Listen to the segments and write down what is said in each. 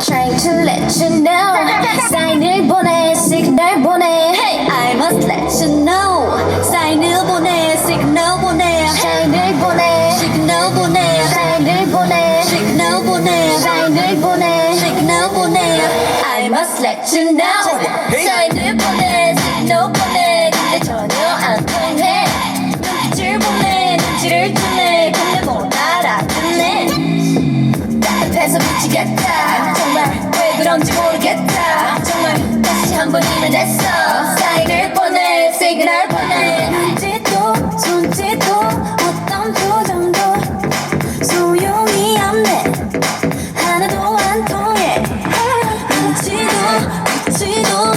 trying to let you know. 사인을 보내 시그널 보내 I must let you know. 사인을 보내 시그널 보내 사인을 보내 시그널 보내 사인을 보내 시그널 보내 사인을 보내 시그널 보내 I must let you know. 사인을 보내 해서 미치겠다. 정말 왜 그런지 모르겠다. 정말 다시 한 번이면 됐어. 사인을 보내 시그널 보내. 눈짓도 손짓도 어떤 표정도 소용이 없네. 하나도 안 통해. 눈치도 위치도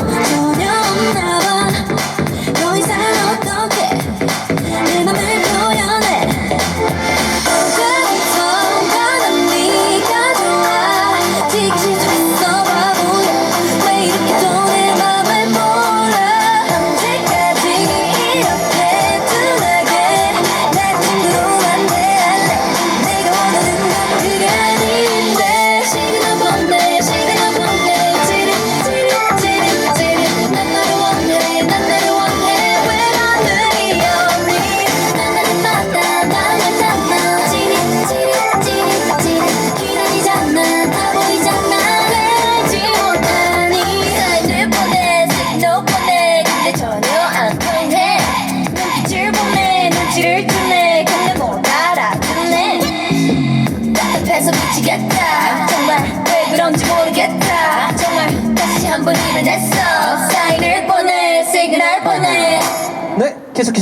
눈치를 주네. 근데 못 알아듣네. 답답해서 미치겠다. 정말 왜 그런지 모르겠다. 정말 다시 한 번이면 됐어. 사인을 보내 시그널 보내. 네, 계속해서